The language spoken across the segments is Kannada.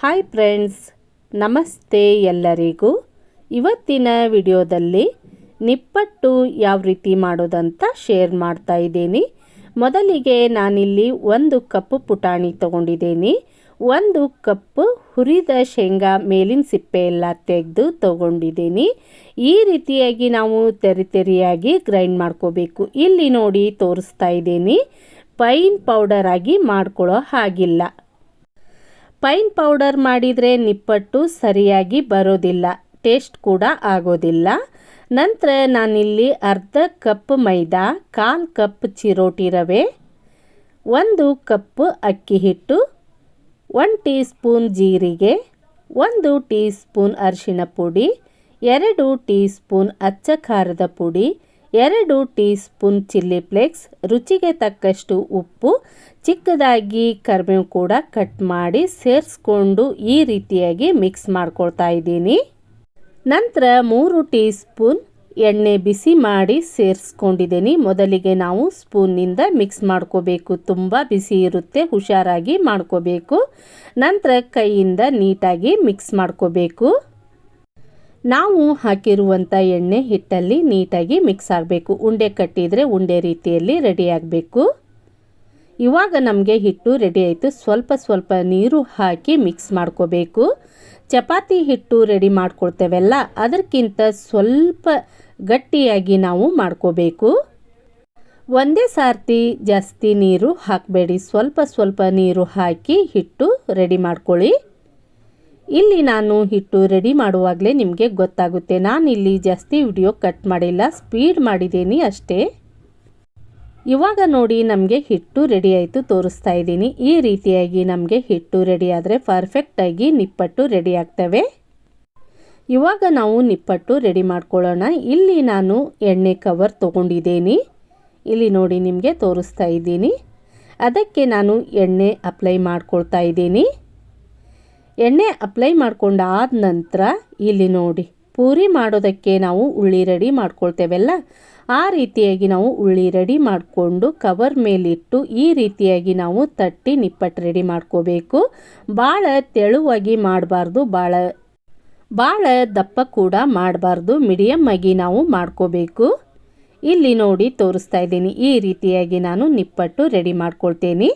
ಹಾಯ್ ಫ್ರೆಂಡ್ಸ್ ನಮಸ್ತೆ ಎಲ್ಲರಿಗೂ. ಇವತ್ತಿನ ವಿಡಿಯೋದಲ್ಲಿ ನಿಪ್ಪಟ್ಟು ಯಾವ ರೀತಿ ಮಾಡೋದಂತ ಶೇರ್ ಮಾಡ್ತಾ ಇದ್ದೀನಿ. ಮೊದಲಿಗೆ ನಾನಿಲ್ಲಿ ಒಂದು ಕಪ್ ಪುಟಾಣಿ ತಗೊಂಡಿದ್ದೀನಿ. ಒಂದು ಕಪ್ಪು ಹುರಿದ ಶೇಂಗಾ ಮೇಲಿನ ಸಿಪ್ಪೆ ಎಲ್ಲ ತೆಗೆದು ತಗೊಂಡಿದ್ದೀನಿ. ಈ ರೀತಿಯಾಗಿ ನಾವು ತೆರಿ ತೆರಿಯಾಗಿ ಗ್ರೈಂಡ್ ಮಾಡ್ಕೋಬೇಕು. ಇಲ್ಲಿ ನೋಡಿ ತೋರಿಸ್ತಾ ಇದ್ದೀನಿ. ಪೈನ್ ಪೌಡರ್ ಆಗಿ ಮಾಡ್ಕೊಳ್ಳೋ ಹಾಗಿಲ್ಲ. ಪೈನ್ ಪೌಡರ್ ಮಾಡಿದರೆ ನಿಪ್ಪಟ್ಟು ಸರಿಯಾಗಿ ಬರೋದಿಲ್ಲ, ಟೇಸ್ಟ್ ಕೂಡ ಆಗೋದಿಲ್ಲ. ನಂತರ ನಾನಿಲ್ಲಿ ಅರ್ಧ ಕಪ್ ಮೈದಾ, ಕಾಲು ಕಪ್ ಚಿರೋಟಿ ರವೆ, ಒಂದು ಕಪ್ ಅಕ್ಕಿ ಹಿಟ್ಟು, ಒನ್ ಟೀ ಸ್ಪೂನ್ ಜೀರಿಗೆ, ಒಂದು ಟೀ ಸ್ಪೂನ್ ಅರಿಶಿಣ ಪುಡಿ, ಎರಡು ಟೀ ಸ್ಪೂನ್ ಅಚ್ಚ ಖಾರದ ಪುಡಿ ಎರಡು ಟೀ ಸ್ಪೂನ್ ಚಿಲ್ಲಿ ಫ್ಲೇಕ್ಸ್, ರುಚಿಗೆ ತಕ್ಕಷ್ಟು ಉಪ್ಪು, ಚಿಕ್ಕದಾಗಿ ಕರಿಬೇವು ಕೂಡ ಕಟ್ ಮಾಡಿ ಸೇರಿಸ್ಕೊಂಡು ಈ ರೀತಿಯಾಗಿ ಮಿಕ್ಸ್ ಮಾಡ್ಕೊಳ್ತಾ ಇದ್ದೀನಿ. ನಂತರ ಮೂರು ಟೀ ಸ್ಪೂನ್ ಎಣ್ಣೆ ಬಿಸಿ ಮಾಡಿ ಸೇರಿಸ್ಕೊಂಡಿದ್ದೀನಿ. ಮೊದಲಿಗೆ ನಾವು ಸ್ಪೂನ್ನಿಂದ ಮಿಕ್ಸ್ ಮಾಡ್ಕೋಬೇಕು. ತುಂಬ ಬಿಸಿ ಇರುತ್ತೆ, ಹುಷಾರಾಗಿ ಮಾಡ್ಕೋಬೇಕು. ನಂತರ ಕೈಯಿಂದ ನೀಟಾಗಿ ಮಿಕ್ಸ್ ಮಾಡ್ಕೋಬೇಕು. ನಾವು ಹಾಕಿರುವಂಥ ಎಣ್ಣೆ ಹಿಟ್ಟಲ್ಲಿ ನೀಟಾಗಿ ಮಿಕ್ಸ್ ಆಗಬೇಕು. ಉಂಡೆ ಕಟ್ಟಿದರೆ ಉಂಡೆ ರೀತಿಯಲ್ಲಿ ರೆಡಿ ಆಗಬೇಕು. ಇವಾಗ ನಮಗೆ ಹಿಟ್ಟು ರೆಡಿ ಆಯಿತು. ಸ್ವಲ್ಪ ಸ್ವಲ್ಪ ನೀರು ಹಾಕಿ ಮಿಕ್ಸ್ ಮಾಡ್ಕೋಬೇಕು. ಚಪಾತಿ ಹಿಟ್ಟು ರೆಡಿ ಮಾಡ್ಕೊಳ್ತೇವಲ್ಲ, ಅದಕ್ಕಿಂತ ಸ್ವಲ್ಪ ಗಟ್ಟಿಯಾಗಿ ನಾವು ಮಾಡ್ಕೋಬೇಕು. ಒಂದೇ ಸಾರ್ತಿ ಜಾಸ್ತಿ ನೀರು ಹಾಕಬೇಡಿ. ಸ್ವಲ್ಪ ಸ್ವಲ್ಪ ನೀರು ಹಾಕಿ ಹಿಟ್ಟು ರೆಡಿ ಮಾಡ್ಕೊಳ್ಳಿ. ಇಲ್ಲಿ ನಾನು ಹಿಟ್ಟು ರೆಡಿ ಮಾಡುವಾಗಲೇ ನಿಮಗೆ ಗೊತ್ತಾಗುತ್ತೆ. ನಾನು ಇಲ್ಲಿ ಜಾಸ್ತಿ ವಿಡಿಯೋ ಕಟ್ ಮಾಡಿಲ್ಲ ಸ್ಪೀಡ್ ಮಾಡಿದ್ದೀನಿ ಅಷ್ಟೇ. ಇವಾಗ ನೋಡಿ ನಮಗೆ ಹಿಟ್ಟು ರೆಡಿ ಆಯಿತು ತೋರಿಸ್ತಾ ಇದ್ದೀನಿ. ಈ ರೀತಿಯಾಗಿ ನಮಗೆ ಹಿಟ್ಟು ರೆಡಿ ಆದರೆ ಪರ್ಫೆಕ್ಟಾಗಿ ನಿಪ್ಪಟ್ಟು ರೆಡಿ ಆಗ್ತವೆ. ಇವಾಗ ನಾವು ನಿಪ್ಪಟ್ಟು ರೆಡಿ ಮಾಡ್ಕೊಳ್ಳೋಣ. ಇಲ್ಲಿ ನಾನು ಎಣ್ಣೆ ಕವರ್ ತೊಗೊಂಡಿದ್ದೀನಿ. ಇಲ್ಲಿ ನೋಡಿ ನಿಮಗೆ ತೋರಿಸ್ತಾ ಇದ್ದೀನಿ. ಅದಕ್ಕೆ ನಾನು ಎಣ್ಣೆ ಅಪ್ಲೈ ಮಾಡ್ಕೊಳ್ತಾ ಇದ್ದೀನಿ. ಎಣ್ಣೆ ಅಪ್ಲೈ ಮಾಡ್ಕೊಂಡಾದ ನಂತರ ಇಲ್ಲಿ ನೋಡಿ, ಪೂರಿ ಮಾಡೋದಕ್ಕೆ ನಾವು ಉಳ್ಳಿ ರೆಡಿ ಮಾಡ್ಕೊಳ್ತೇವಲ್ಲ? ಆ ರೀತಿಯಾಗಿ ನಾವು ಉಳ್ಳಿ ರೆಡಿ ಮಾಡಿಕೊಂಡು ಕವರ್ ಮೇಲಿಟ್ಟು ಈ ರೀತಿಯಾಗಿ ನಾವು ತಟ್ಟಿ ನಿಪ್ಪಟ್ಟು ರೆಡಿ ಮಾಡ್ಕೋಬೇಕು. ಭಾಳ ತೆಳುವಾಗಿ ಮಾಡಬಾರ್ದು ಭಾಳ ಭಾಳ ದಪ್ಪ ಕೂಡ ಮಾಡಬಾರ್ದು ಮೀಡಿಯಮ್ ಆಗಿ ನಾವು ಮಾಡ್ಕೋಬೇಕು. ಇಲ್ಲಿ ನೋಡಿ ತೋರಿಸ್ತಾ ಇದ್ದೀನಿ, ಈ ರೀತಿಯಾಗಿ ನಾನು ನಿಪ್ಪಟ್ಟು ರೆಡಿ ಮಾಡ್ಕೊಳ್ತೇನೆ.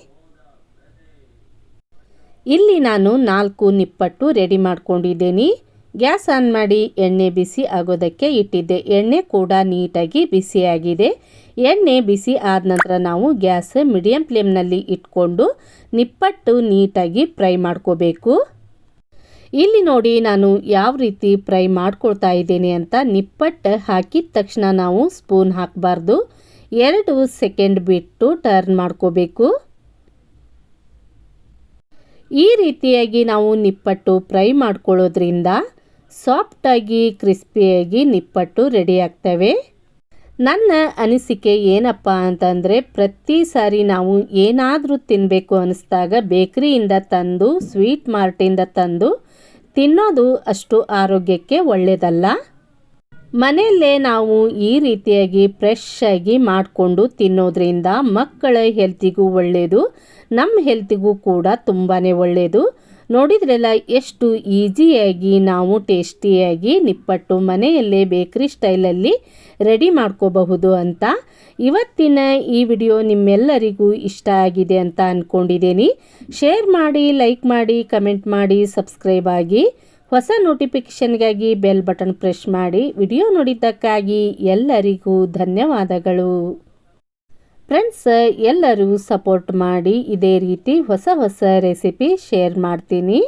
ಇಲ್ಲಿ ನಾನು ನಾಲ್ಕು ನಿಪ್ಪಟ್ಟು ರೆಡಿ ಮಾಡ್ಕೊಂಡಿದ್ದೀನಿ. ಗ್ಯಾಸ್ ಆನ್ ಮಾಡಿ ಎಣ್ಣೆ ಬಿಸಿ ಆಗೋದಕ್ಕೆ ಇಟ್ಟಿದ್ದೆ. ಎಣ್ಣೆ ಕೂಡ ನೀಟಾಗಿ ಬಿಸಿಯಾಗಿದೆ. ಎಣ್ಣೆ ಬಿಸಿ ಆದ ನಂತರ ನಾವು ಗ್ಯಾಸ್ ಮೀಡಿಯಂ ಫ್ಲೇಮ್ನಲ್ಲಿ ಇಟ್ಕೊಂಡು ನಿಪ್ಪಟ್ಟು ನೀಟಾಗಿ ಫ್ರೈ ಮಾಡ್ಕೋಬೇಕು. ಇಲ್ಲಿ ನೋಡಿ ನಾನು ಯಾವ ರೀತಿ ಫ್ರೈ ಮಾಡ್ಕೊಳ್ತಾ ಇದ್ದೀನಿ ಅಂತ ನಿಪ್ಪಟ್ಟು ಹಾಕಿದ ತಕ್ಷಣ ನಾವು ಸ್ಪೂನ್ ಹಾಕಬಾರ್ದು. ಎರಡು ಸೆಕೆಂಡ್ ಬಿಟ್ಟು ಟರ್ನ್ ಮಾಡ್ಕೋಬೇಕು. ಈ ರೀತಿಯಾಗಿ ನಾವು ನಿಪ್ಪಟ್ಟು ಫ್ರೈ ಮಾಡ್ಕೊಳ್ಳೋದ್ರಿಂದ ಸಾಫ್ಟಾಗಿ, ಕ್ರಿಸ್ಪಿಯಾಗಿ ನಿಪ್ಪಟ್ಟು ರೆಡಿ ಆಗ್ತವೆ. ನನ್ನ ಅನಿಸಿಕೆ ಏನಪ್ಪ ಅಂತಂದರೆ, ಪ್ರತಿ ಸಾರಿ ನಾವು ಏನಾದರೂ ತಿನ್ನಬೇಕು ಅನ್ನಿಸ್ದಾಗ ಬೇಕ್ರಿಯಿಂದ ತಂದು, ಸ್ವೀಟ್ ಮಾರ್ಟಿಂದ ತಂದು ತಿನ್ನೋದು ಅಷ್ಟು ಆರೋಗ್ಯಕ್ಕೆ ಒಳ್ಳೆಯದಲ್ಲ ಮನೆಯಲ್ಲೇ ನಾವು ಈ ರೀತಿಯಾಗಿ ಫ್ರೆಶ್ ಆಗಿ ಮಾಡಿಕೊಂಡು ತಿನ್ನೋದ್ರಿಂದ ಮಕ್ಕಳ ಹೆಲ್ತಿಗೂ ಒಳ್ಳೆಯದು ನಮ್ಮ ಹೆಲ್ತಿಗೂ ಕೂಡ ತುಂಬಾ ಒಳ್ಳೆಯದು ನೋಡಿದ್ರೆಲ್ಲ, ಎಷ್ಟು ಈಸಿಯಾಗಿ ನಾವು ಟೇಸ್ಟಿಯಾಗಿ ನಿಪ್ಪಟ್ಟು ಮನೆಯಲ್ಲೇ ಬೇಕ್ರಿ ಸ್ಟೈಲಲ್ಲಿ ರೆಡಿ ಮಾಡ್ಕೋಬಹುದು ಅಂತ ಇವತ್ತಿನ ಈ ವಿಡಿಯೋ ನಿಮ್ಮೆಲ್ಲರಿಗೂ ಇಷ್ಟ ಆಗಿದೆ ಅಂತ ಅಂದ್ಕೊಂಡಿದ್ದೀನಿ ಶೇರ್ ಮಾಡಿ ಲೈಕ್ ಮಾಡಿ ಕಮೆಂಟ್ ಮಾಡಿ ಸಬ್ಸ್ಕ್ರೈಬ್ ಆಗಿ. ಹೊಸ ನೋಟಿಫಿಕೇಷನ್ಗಾಗಿ ಬೆಲ್ ಬಟನ್ ಪ್ರೆಸ್ ಮಾಡಿ ವಿಡಿಯೋ ನೋಡಿದ್ದಕ್ಕಾಗಿ ಎಲ್ಲರಿಗೂ ಧನ್ಯವಾದಗಳು. ಫ್ರೆಂಡ್ಸ್, ಎಲ್ಲರೂ ಸಪೋರ್ಟ್ ಮಾಡಿ ಇದೇ ರೀತಿ ಹೊಸ ಹೊಸ ರೆಸಿಪಿ ಶೇರ್ ಮಾಡ್ತೀನಿ.